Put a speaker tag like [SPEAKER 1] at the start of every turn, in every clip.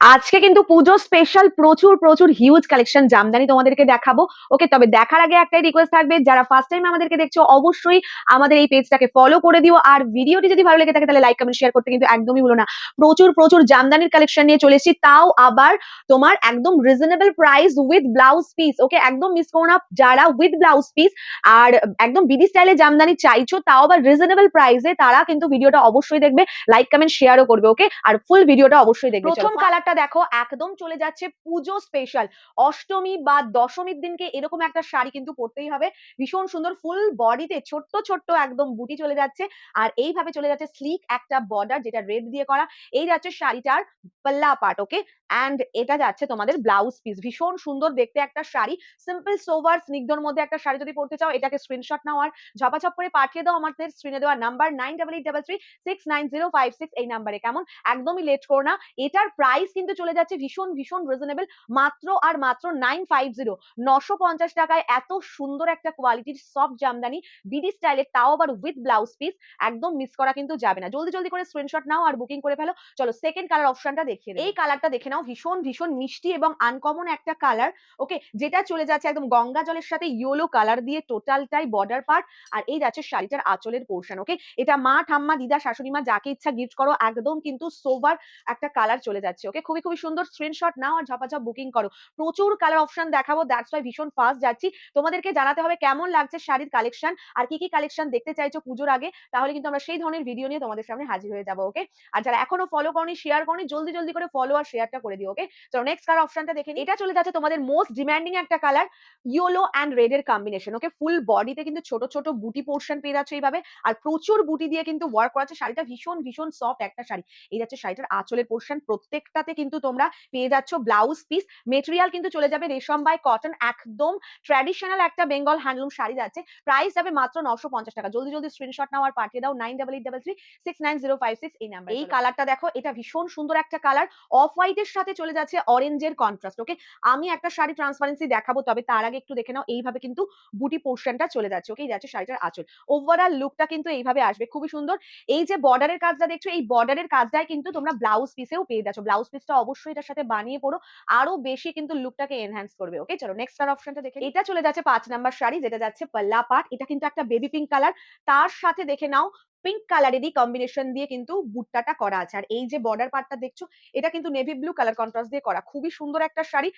[SPEAKER 1] আজকে কিন্তু পুজো স্পেশাল প্রচুর প্রচুর হিউজ কালেকশন জামদানি তোমাদেরকে দেখাবো। ওকে তবে দেখার আগে একটাই রিকোয়েস্ট থাকবে যারা ফার্স্ট টাইম আমাদেরকে দেখছ অবশ্যই আমাদের এই পেজটাকে ফলো করে দিও। আর ভিডিওটি যদি ভালো লেগে থাকে তাহলে লাইক কমেন্ট শেয়ার করতে কিন্তু একদমই ভুলো না। প্রচুর প্রচুর জামদানির কালেকশন নিয়ে চলে এসেছি। তাও আবার তোমার একদম reasonable price with blouse piece okay একদম মিস করো না যারা উইথ ব্লাউজ পিস আর একদম বিডি স্টাইলে জামদানি চাইছো তাও আবার রিজনেবল প্রাইসে তারা কিন্তু ভিডিওটা অবশ্যই দেখবে লাইক কমেন্ট শেয়ারও করবে। ওকে আর ফুল ভিডিওটা অবশ্যই দেখবে। প্রথম কালারটা দেখো, একদম চলে যাচ্ছে পুজো স্পেশাল অষ্টমী বা দশমীর দিনকে এরকম একটা শাড়ি কিন্তু পরতেই হবে। ভীষণ সুন্দর ফুল বডিতে ছোট্ট ছোট্ট একদম বুটি চলে যাচ্ছে। আর এইভাবে চলে যাচ্ছে স্লিক একটা বর্ডার যেটা রেড দিয়ে করা। এই যাচ্ছে শাড়িটার পাল্লা পার্ট ওকে অ্যান্ড এটা যাচ্ছে তোমাদের ব্লাউজ পিস ভীষণ সুন্দর দেখতে একটা শাড়ি। সিম্পল সোভার স্নিগ্ধর মধ্যে একটা শাড়ি যদি পড়তে চাও, এটাকে স্ক্রিনশট নাও আর ঝপাঝপ করে পাঠিয়ে দাও আমাদের স্ক্রিনে দেওয়া number nine double eight double three six nine zero five six এই নাম্বারে কেমন? একদমই লেট করো না। এটার প্রাইস কিন্তু চলে যাচ্ছে ভীষণ ভীষণ রিজনেবল মাত্র আর মাত্র নাইন ফাইভ জিরো নশো পঞ্চাশ টাকায় এত সুন্দর একটা কোয়ালিটির সফট জামদানি বিডি স্টাইলের, তাও আবার উইথ ব্লাউজ পিস একদম মিস করা কিন্তু যাবে না। জলদি জলদি করে স্ক্রিনশট নাও আর বুকিং করে ফেলো। চলো সেকেন্ড কালার অপশনটা দেখিয়ে। এই কালারটা দেখে নাও। ভীষণ ভীষণ মিষ্টি এবং আনকমন একটা কালার ওকে যেটা চলে যাচ্ছে একদম গঙ্গা জলের সাথে ইয়েলো কালার দিয়ে টোটালটাই বর্ডার পার্ট আর এই যাচ্ছে শাড়িটার আঁচলের পোর্শন ওকে এটা মা, ঠাম্মা, দিদা, শাশুড়ি মা যাকে ইচ্ছা গিফট করো, একদম কিন্তু সোভার একটা কালার চলে যাচ্ছে ওকে খুবই খুবই সুন্দর স্ক্রিনশট নাও আর ঝপাঝপ বুকিং করো। প্রচুর কালার অপশন দেখাবো দ্যাটস ওয়াই ভীষণ ফাস্ট যাচ্ছি। তোমাদেরকে জানাতে হবে কেমন লাগছে শাড়ির কালেকশন আর কি কি কালেকশন দেখতে চাইছো পুজোর আগে, তাহলে কিন্তু আমরা সেই ধরনের ভিডিও নিয়ে তোমাদের সামনে হাজির হয়ে যাব ওকে আর যারা এখনও ফলো করনি শেয়ার করনি, জলদি জলদি করে ফলো আর শেয়ারটা করে দিও ওকে চলো নেক্সট কালার অপশনটা দেখে এটা চলে যাচ্ছে তোমাদের মোস্ট ডিমান্ডিং একটা কালার ইয়েলো অ্যান্ড রেড এর কম্বিনেশন ওকে ফুল বডিতে কিন্তু ছোট ছোট বুটি পোর্শন পেয়ে যাচ্ছে এইভাবে আর প্রচুর বুটি দিয়ে কিন্তু ওয়ার্ক করা আছে। শাড়িটা ভীষণ ভীষণ সফট একটা শাড়ি। এই যাচ্ছে শাড়িটার আঁচলের পোর্শন প্রত্যেকটাতে কিন্তু তোমরা পেয়ে যাচ্ছ ব্লাউজ পিস মেটেরিয়াল কিন্তু চলে যাবে রেশম বাই কটন একদম ট্র্যাডিশনাল একটা বেঙ্গল হ্যান্ডলুম শাড়ি যাচ্ছে। প্রাইস যাবে মাত্র নশো পঞ্চাশ টাকা। জলদি জলদি স্ক্রিনশট নাও আর পাঠিয়ে দাও। Nine double eight double three six nine zero five six এই নাম্বার এই কালারটা দেখো এটা ভীষণ সুন্দর একটা কালার অফ হোয়াইটের সাথে চলে যাচ্ছে অরেঞ্জের কন্ট্রাস্ট ওকে আমি একটা শাড়ি ট্রান্সপারেন্সি দেখাবো, তবে তার আগে একটু দেখে নাও, এইভাবে কিন্তু বুটি পোর্শনটা চলে যাচ্ছে ওকে যাচ্ছে শাড়িটার আঁচল। ওভারঅল লুকটা কিন্তু এইভাবে আসবে, খুবই সুন্দর। এই যে বর্ডারের কাজটা দেখছ, এই বর্ডারের কাজটাই কিন্তু তোমরা ব্লাউজ পিসেও পেয়ে যাচ্ছ। ব্লাউজ পিসটা অবশ্যই এটার সাথে বানিয়ে পড়ো, আরও বেশি কিন্তু লুকটাকে এনহ্যান্স করবে ওকে চলো নেক্সট কালার অপশনটা দেখে এটা চলে যাচ্ছে পাঁচ নাম্বার শাড়ি, যেটা যাচ্ছে পাল্লা পাট। এটা কিন্তু একটা বেবি পিঙ্ক কালার তার সাথে দেখে নাও পিঙ্ক কালারেরই কম্বিনেশন দিয়ে কিন্তু বুট্টাটা করা আছে। আর এই যে বর্ডার পার্টটা দেখছ, এটা কিন্তু নেভি ব্লু কালার কন্ট্রাস্ট দিয়ে করা। খুবই সুন্দর একটা শাড়ি।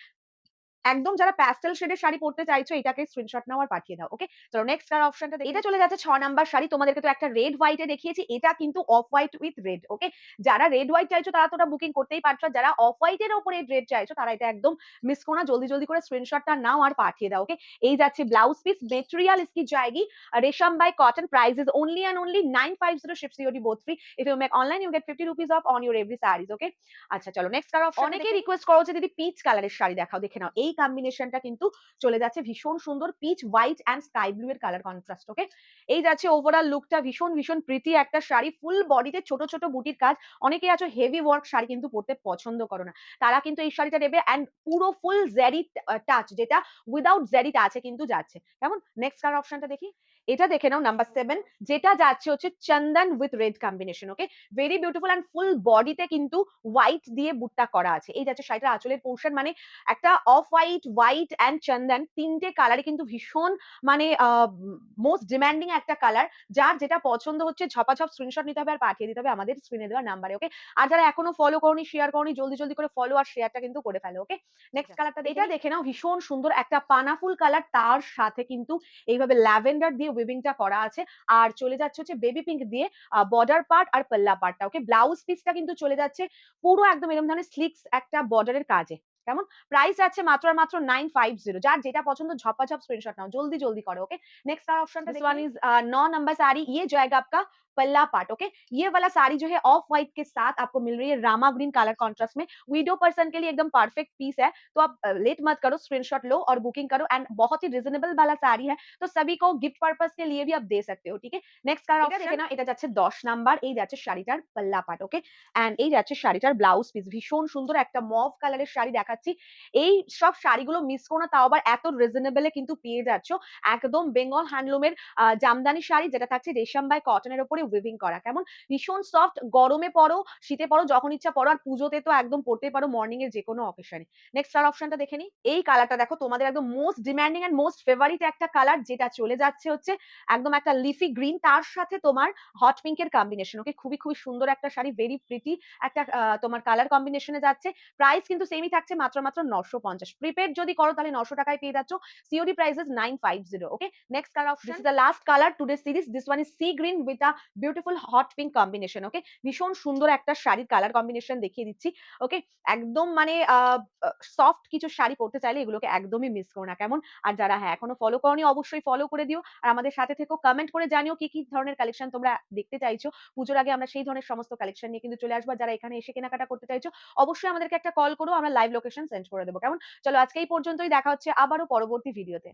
[SPEAKER 1] একদম যারা প্যাস্টেল শেডের শাড়ি পরতে চাইছো এটাকে স্ক্রিনশট নাও আর পাঠিয়ে দাও ওকে চলো নেক্সট কার অপশনটা এটা চলে যাচ্ছে ছ নাম্বার শাড়ি তোমাদেরকে তো একটা রেড হোয়াইটে দেখিয়েছি এটা কিন্তু off white with red okay যারা রেড হোয়াইট চাইছো তারা তোটা বুকিং করতেই পারছ যারা অফ হোয়াইটের উপরে রেড চাইছো তারা এটা একদম মিস করো না জলদি জলদি করে স্ক্রিনশটটা নাও আর পাঠিয়ে দাও ওকে এই যাচ্ছে ব্লাউজ পিস মেটেরিয়াল ইসকি জায়গি রেশম by cotton price is only and only nine five zero ship COD both free if you make online you get fifty rupees off on your every saris okay আচ্ছা চলো next কার অনেকে request করো যে দিদি pitch কালারের শাড়ি দেখাও দেখে নাও। এই কম্বিনেশনটা কিন্তু চলে যাচ্ছে ভীষণ সুন্দর peach white and sky blue এর কালার কন্ট্রাস্ট ওকে এই যাচ্ছে ওভারঅল লুকটা ভীষণ ভীষণ প্রীতি একটা শাড়ি ফুল বডিতে ছোট ছোট বুটির কাজ। অনেকে আছো হেভি ওয়ার্ক শাড়ি কিন্তু পরতে পছন্দ করো না। তারা কিন্তু এই শাড়িটা নেবে অ্যান্ড পুরো ফুল জেরি টাচ যেটা উইদাউট জেরি টাচে কিন্তু যাচ্ছে। কেমন? নেক্সট কালার অপশনটা দেখি। এটা দেখে নাও নাম্বার সেভেন যেটা যাচ্ছে হচ্ছে চন্দন with red combination okay very beautiful and full বডিতে কিন্তু হোয়াইট দিয়ে বুটটা করা আছে। এই যাচ্ছে শাড়িটার আঁচলের পোর্শন মানে একটা অফ হোয়াইট হোয়াইট অ্যান্ড চন্দন তিনটে কালারে কিন্তু ভীষণ মানে মোস্ট ডিম্যান্ডিং একটা কালার যার যেটা পছন্দ হচ্ছে ঝপাঝপ স্ক্রিনশট নিতে হবে আর পাঠিয়ে দিতে হবে আমাদের স্ক্রিনে দেওয়া নাম্বারে ওকে আর যারা এখনও ফলো করনি শেয়ার করনি জলদি জলদি করে ফলো আর শেয়ারটা কিন্তু করে ফেলো ওকে নেক্সট কালারটা এটা দেখে নাও ভীষণ সুন্দর একটা পানাফুল কালার তার সাথে কিন্তু এইভাবে ল্যাভেন্ডার দিয়ে উইভিংটা করা আছে। আর চলে যাচ্ছে হচ্ছে বেবি পিঙ্ক দিয়ে বর্ডার পার্ট আর পাল্লা পার্টটা ওকে ব্লাউজ পিসটা কিন্তু চলে যাচ্ছে পুরো একদম এরকম ধরনের স্লিক্স একটা বর্ডারের কাজে। কেমন? প্রাইস আছে মাত্র আর মাত্র নাইন ফাইভ জিরো যার যেটা পছন্দ ঝপাঝপ স্ক্রিনশট নাও জলদি জলদি করো ওকে নেক্সট আর অপশনটা দিস ওয়ান ইজ ন নাম্বার সারি ইয়ে জায়গা আপকা पल्ला पार्ट ओके ये वाला साड़ी जो है ऑफ व्हाइट के साथ आपको मिल रही है रामा ग्रीन कलर कॉन्ट्रास्ट में वीडियो पर्सन के लिए एकदम परफेक्ट पीस है तो आप लेट मत करो स्क्रीनशॉट लो और बुकिंग करो एंड बहुत ही रिजनेबल वाला साड़ी है तो सभी को गिफ्ट पर्पस के लिए भी आप दे सकते हो ठीक है নেক্সট কালার অপশন দেখে না এটা যাচ্ছে 10 নাম্বার এই যাচ্ছে শাড়িটার পাল্লা পাট ওকে এন্ড এই যাচ্ছে শাড়িটার ব্লাউজ পিস ভীষণ সুন্দর একটা মভ কালারের শাড়ি দেখাচ্ছি এই সব শাড়িগুলো মিস করো না তাও আবার এত রিজনেবলে কিন্তু পেয়ে যাচ্ছ একদম বেঙ্গল হ্যান্ডলুমের জামদানি শাড়ি যেটা থাকছে রেশম বাই কটনের উপরে উইভিং করা। কেমন? ভীষণ সফট গরমে পরো শীতে পরো যখন ইচ্ছা পরো আর পুজোতে তো একদম পড়তেই পারো মর্নিং এর যে কোনো অকেশনে নেক্সট কালার অপশনটা দেখে নি এই কালারটা দেখো তোমাদের একদম most demanding and most favourite একটা কালার যেটা চলে যাচ্ছে হচ্ছে একদম একটা লিফি গ্রিন তার সাথে তোমার হট পিঙ্কের কম্বিনেশন ওকে খুবই খুবই সুন্দর একটা শাড়ি ভেরি প্রিটি একটা তোমার কালার কম্বিনেশনে যাচ্ছে। প্রাইস কিন্তু সেমই থাকছে মাত্র মাত্র নশো পঞ্চাশ। প্রিপেড যদি করো তাহলে নশো টাকায় পেয়ে যাচ্ছ। COD prices nine five zero okay next colour option the last colour today series this one is sea green with a beautiful hot pink combination okay ভীষণ সুন্দর একটা শাড়ির কালার কম্বিনেশন দেখিয়ে দিচ্ছি ওকে একদম মানে সফট কিছু শাড়ি পরতে চাইলে এগুলোকে একদমই মিস করো না। কেমন? আর যারা হ্যাঁ এখনও ফলো করনি, অবশ্যই ফলো করে দিও। আর আমাদের সাথে থেকেও কমেন্ট করে জানিও কি কি ধরনের কালেকশন তোমরা দেখতে চাইছো। পুজোর আগে আমরা সেই ধরনের সমস্ত কালেকশন নিয়ে কিন্তু চলে আসব। যারা এখানে এসে কেনাকাটা করতে চাইছো, অবশ্যই আমাদেরকে একটা কল করো, আমরা লাইভ লোকেশন সেন্ড করে দেবো। কেমন? চলো আজকে এই পর্যন্তই, দেখা হচ্ছে আবারও পরবর্তী ভিডিওতে